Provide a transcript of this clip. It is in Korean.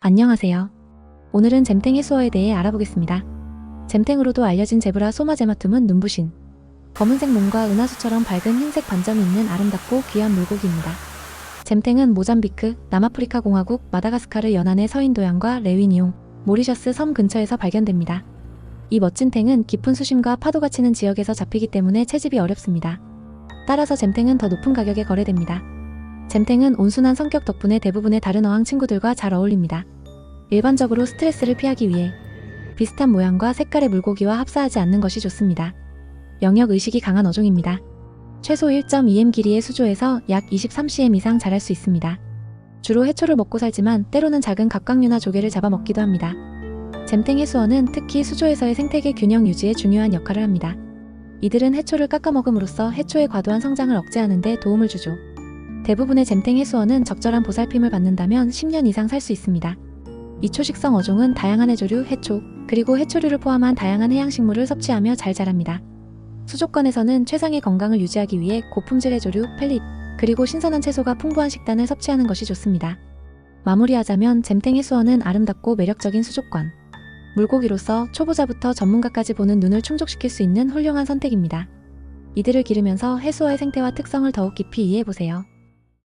안녕하세요. 오늘은 잼탱 해수어에 대해 알아보겠습니다. 잼탱으로도 알려진 제브라 소마제마툼은 눈부신 검은색 몸과 은하수처럼 밝은 흰색 반점이 있는 아름답고 귀한 물고기입니다. 잼탱은 모잠비크, 남아프리카 공화국, 마다가스카르 연안의 서인도양과 레위니옹, 모리셔스 섬 근처에서 발견됩니다. 이 멋진 탱은 깊은 수심과 파도가 치는 지역에서 잡히기 때문에 채집이 어렵습니다. 따라서 잼탱은 더 높은 가격에 거래됩니다. 잼탱은 온순한 성격 덕분에 대부분의 다른 어항 친구들과 잘 어울립니다. 일반적으로 스트레스를 피하기 위해 비슷한 모양과 색깔의 물고기와 합사하지 않는 것이 좋습니다. 영역 의식이 강한 어종입니다. 최소 1.2m 길이의 수조에서 약 23cm 이상 자랄 수 있습니다. 주로 해초를 먹고 살지만 때로는 작은 갑각류나 조개를 잡아먹기도 합니다. 잼탱 해수어는 특히 수조에서의 생태계 균형 유지에 중요한 역할을 합니다. 이들은 해초를 깎아먹음으로써 해초의 과도한 성장을 억제하는 데 도움을 주죠. 대부분의 잼탱 해수어는 적절한 보살핌을 받는다면 10년 이상 살 수 있습니다. 이 초식성 어종은 다양한 해조류, 해초, 그리고 해초류를 포함한 다양한 해양식물을 섭취하며 잘 자랍니다. 수족관에서는 최상의 건강을 유지하기 위해 고품질 해조류, 펠릿, 그리고 신선한 채소가 풍부한 식단을 섭취하는 것이 좋습니다. 마무리하자면 잼탱 해수어는 아름답고 매력적인 수족관. 물고기로서 초보자부터 전문가까지 보는 눈을 충족시킬 수 있는 훌륭한 선택입니다. 이들을 기르면서 해수어의 생태와 특성을 더욱 깊이 이해해보세요.